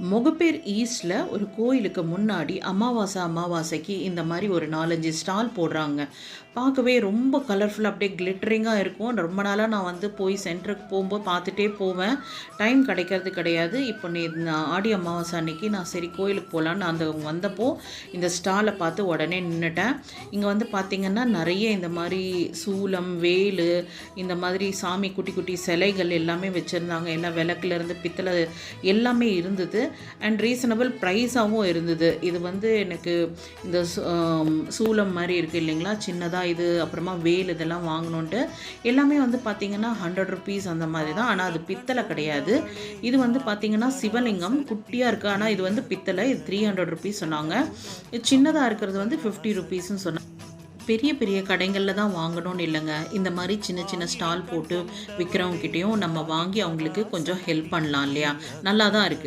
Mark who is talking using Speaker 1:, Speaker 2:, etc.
Speaker 1: முகப்பேர் ஈஸ்டில் ஒரு கோயிலுக்கு முன்னாடி அமாவாசை அமாவாசைக்கு இந்த மாதிரி ஒரு நாலஞ்சு ஸ்டால் போடுறாங்க. பார்க்கவே ரொம்ப கலர்ஃபுல்லாக அப்படியே கிளிட்டரிங்காக இருக்கும். ரொம்ப நாளாக நான் வந்து போய் சென்டருக்கு போகும்போது பார்த்துட்டே போவேன். டைம் கிடைக்கிறது கிடையாது. இப்போ நீ நான் ஆடி அமாவாசை அன்னைக்கு நான் சரி கோயிலுக்கு போகலான்னு அந்த வந்தப்போ இந்த ஸ்டாலை பார்த்து உடனே நின்றுட்டேன் இங்கே வந்து பார்த்திங்கன்னா நிறைய இந்த மாதிரி சூலம் வேலு இந்த மாதிரி சாமி குட்டி குட்டி சிலைகள் எல்லாமே வச்சுருந்தாங்க. எல்லாம் விளக்குலேருந்து பித்தளை எல்லாமே இருந்தது. அண்ட் ரீசனபிள் ப்ரைஸாகவும் இருந்தது. இது வந்து எனக்கு இந்த சூலம் மாதிரி இருக்குது இல்லைங்களா? சின்னதாக இது அப்புறமா வேல் இதெல்லாம் வாங்கணுன்ட்டு எல்லாமே வந்து பார்த்திங்கன்னா ஹண்ட்ரட் ருபீஸ் அந்த மாதிரி தான். ஆனால் அது பித்தளை கிடையாது. இது வந்து பார்த்திங்கன்னா சிவலிங்கம். குட்டியாக இருக்குது ஆனால் இது வந்து பித்தளை. இது த்ரீ ஹண்ட்ரட் ருபீஸ் சொன்னாங்க. இது சின்னதாக இருக்கிறது வந்து ஃபிஃப்டி ருபீஸ்னு சொன்னாங்க. பெரிய பெரிய கடைகளில் தான் வாங்கணும்னு இல்லைங்க. இந்த மாதிரி சின்ன சின்ன ஸ்டால் போட்டு விற்கிறவங்ககிட்டயும் நம்ம வாங்கி அவங்களுக்கு கொஞ்சம் ஹெல்ப் பண்ணலாம் இல்லையா? நல்லா தான் இருக்குது